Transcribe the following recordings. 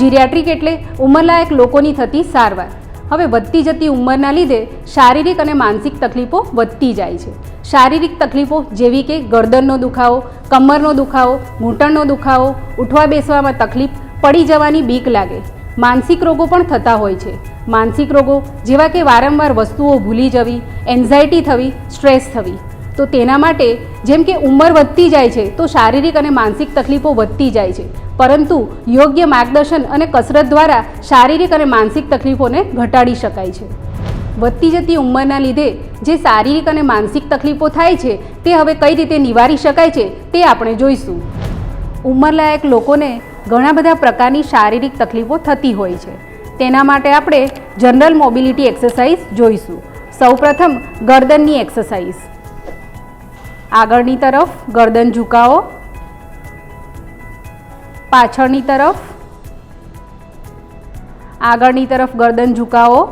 જીરિયાટ્રિક એટલે ઉંમરલાયક લોકોની થતી સારવાર. હવે વધતી જતી ઉંમરના લીધે શારીરિક અને માનસિક તકલીફો વધતી જાય છે. શારીરિક તકલીફો જેવી કે ગરદનનો દુખાવો, કમરનો દુખાવો, ઘૂંટણનો દુખાવો, ઉઠવા બેસવામાં તકલીફ, પડી જવાની બીક લાગે. માનસિક રોગો પણ થતા હોય છે. માનસિક રોગો જેવા કે વારંવાર વસ્તુઓ ભૂલી જવી, એન્ઝાયટી થવી, સ્ટ્રેસ થવી. તો તેના માટે જેમ કે ઉંમર વધતી જાય છે, તો શારીરિક અને માનસિક તકલીફો વધતી જાય છે. પરંતુ યોગ્ય માર્ગદર્શન અને કસરત દ્વારા શારીરિક અને માનસિક તકલીફોને ઘટાડી શકાય છે. વધતી જતી ઉંમરના લીધે જે શારીરિક અને માનસિક તકલીફો થાય છે, તે હવે કઈ રીતે નિવારી શકાય છે, તે આપણે જોઈશું. ઉંમરલાયક લોકોને ઘણા બધા પ્રકારની શારીરિક તકલીફો થતી હોય છે. તેના માટે આપણે જનરલ મોબિલિટી એક્સરસાઇઝ જોઈશું. સૌપ્રથમ ગરદનની એક્સરસાઇઝ. આગળની તરફ ગરદન ઝુકાવો. પાછળની તરફ આગળની તરફ ગરદન ઝુકાવો.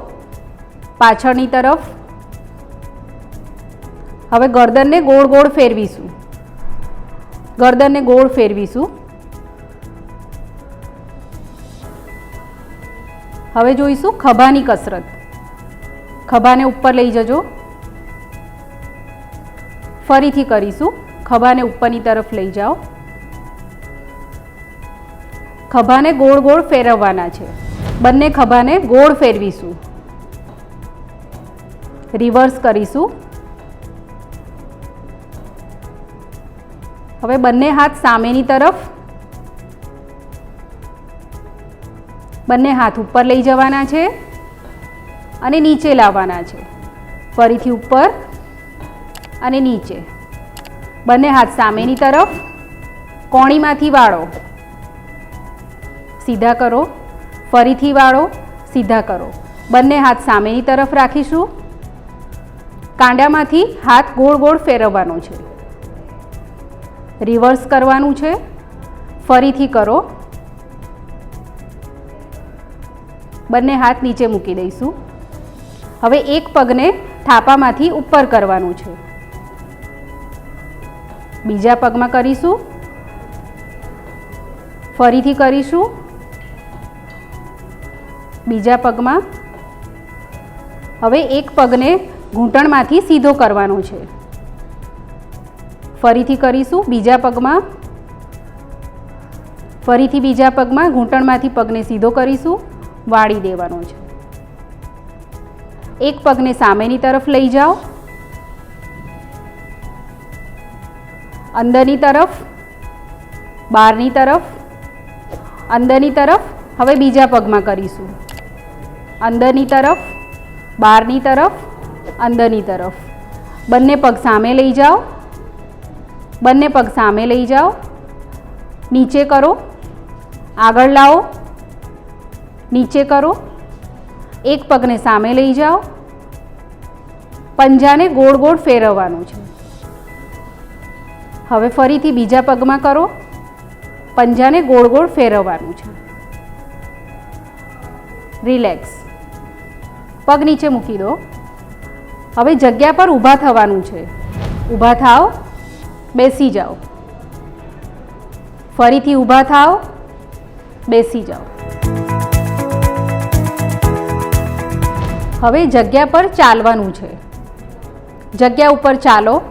પાછળની તરફ હવે ગરદનને ગોળ ગોળ ફેરવીશું. ગરદનને ગોળ ફેરવીશું. હવે જોઈશું ખભાની કસરત. ખભાને ઉપર લઈ જજો. ફરીથી કરીશું. ખભાને ઉપરની તરફ લઈ જાઓ. ખભાને ગોળ ગોળ ફેરવવાના છે. બંને ખભાને ગોળ ફેરવીશું. રિવર્સ કરીશું. હવે બંને હાથ સામેની તરફ. બંને હાથ ઉપર લઈ જવાના છે. અને નીચે લાવવાના છે. ફરીથી ઉપર. અને નીચે. બંને હાથ સામેની તરફ, કોણીમાંથી વાળો. સીધા કરો, ફરીથી વાળો, સીધા કરો. બંને હાથ સામેની તરફ રાખીશું. કાંડામાંથી હાથ ગોળ ગોળ ફેરવવાનો છે. રિવર્સ કરવાનું છે. ફરીથી કરો. બંને હાથ નીચે મૂકી દઈશું. હવે એક પગને થાપામાંથી ઉપર કરવાનું છે. બીજા પગમાં કરીશું. ફરીથી કરીશું. બીજા પગમાં. હવે એક પગને ઘૂંટણમાંથી સીધો કરવાનો છે. ફરીથી કરીશું બીજા પગમાં. ફરીથી બીજા પગમાં ઘૂંટણમાંથી પગને સીધો કરીશું. વાળી દેવાનો છે. એક પગને સામેની તરફ લઈ જાઓ. અંદરની તરફ, બહારની તરફ, અંદરની તરફ, હવે બીજા પગમાં કરીશું. અંદરની તરફ, બહારની તરફ, અંદરની તરફ. બંને પગ સામે લઈ જાઓ. બંને પગ સામે લઈ જાઓ. નીચે કરો. આગળ લાવો. નીચે કરો. એક પગને સામે લઈ જાઓ. પંજાને ગોળ ગોળ ફેરવવાનું છે. હવે ફરીથી બીજા પગમાં કરો. પંજાને ગોળ ગોળ ફેરવવાનું છે. રિલેક્સ પગ નીચે મૂકી દો. હવે જગ્યા પર ઊભા થવાનું છે. ઊભા થાઓ. બેસી જાઓ. ફરીથી ઊભા થાઓ. બેસી જાઓ. હવે જગ્યા પર ચાલવાનું છે. જગ્યા ઉપર ચાલો.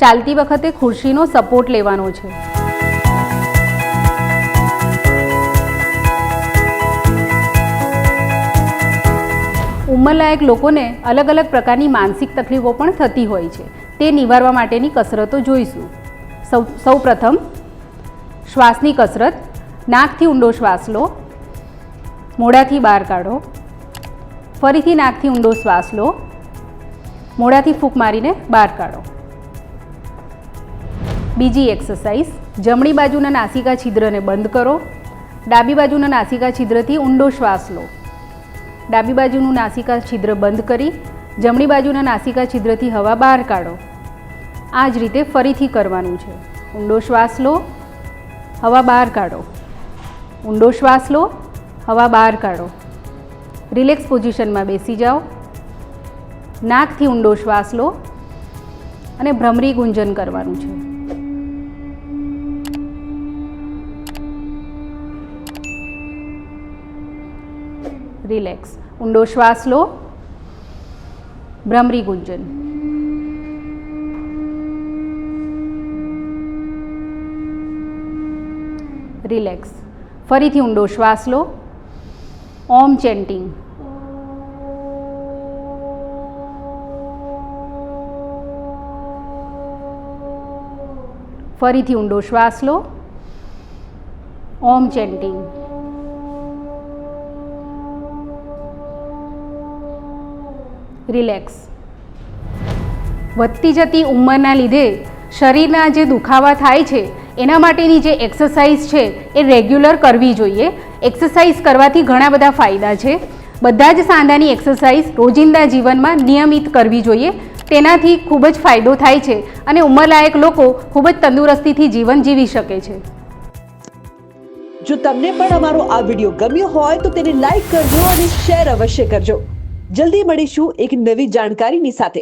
ચાલતી વખતે ખુરશીનો સપોર્ટ લેવાનો છે. ઉંમરલાયક લોકોને અલગ અલગ પ્રકારની માનસિક તકલીફો પણ થતી હોય છે. તે નિવારવા માટેની કસરતો જોઈશું. સૌ સૌ પ્રથમ શ્વાસની કસરત, નાકથી ઊંડો શ્વાસ લો, મોઢાથી બહાર કાઢો, ફરીથી નાકથી ઊંડો શ્વાસ લો, મોઢાથી ફૂંક મારીને બહાર કાઢો. બીજી એક્સરસાઇઝ. જમણી બાજુના નાસિકા છિદ્રને બંધ કરો. ડાબી બાજુના નાસિકા છિદ્રથી ઊંડો શ્વાસ લો. ડાબી બાજુનું નાસિકા છિદ્ર બંધ કરી, જમણી બાજુના નાસિકા છિદ્રથી હવા બહાર કાઢો. આ જ રીતે ફરીથી કરવાનું છે. ઊંડો શ્વાસ લો, હવા બહાર કાઢો. ઊંડો શ્વાસ લો, હવા બહાર કાઢો. રિલેક્સ પોઝિશનમાં બેસી જાઓ. નાકથી ઊંડો શ્વાસ લો અને ભ્રમરી ગુંજન કરવાનું છે. રિલેક્સ ઊંડો શ્વાસ લો ભ્રમરી ગુંજન રિલેક્સ ફરીથી ઊંડો શ્વાસ લો ઓમ ચેન્ટિંગ ફરીથી ઊંડો શ્વાસ લો ઓમ ચેન્ટિંગ રિલેક્સ. વધતી જતી ઉંમરના લીધે શરીરના જે દુખાવા થાય છે, એના માટેની જે એક્સરસાઇઝ છે, એ રેગ્યુલર કરવી જોઈએ. એક્સરસાઇઝ કરવાથી ઘણા બધા ફાયદા છે. બધા જ સાંધાની એક્સરસાઇઝ રોજિંદા જીવનમાં નિયમિત કરવી જોઈએ. તેનાથી ખૂબ જ ફાયદો થાય છે અને ઉંમરલાયક લોકો ખૂબ જ તંદુરસ્તીથી જીવન જીવી શકે છે. જો તમને પણ અમારો આ વીડિયો ગમ્યો હોય તો તેને લાઈક કરજો અને શેર અવશ્ય કરજો. જલ્દી મળીશું એક નવી જાણકારીની સાથે.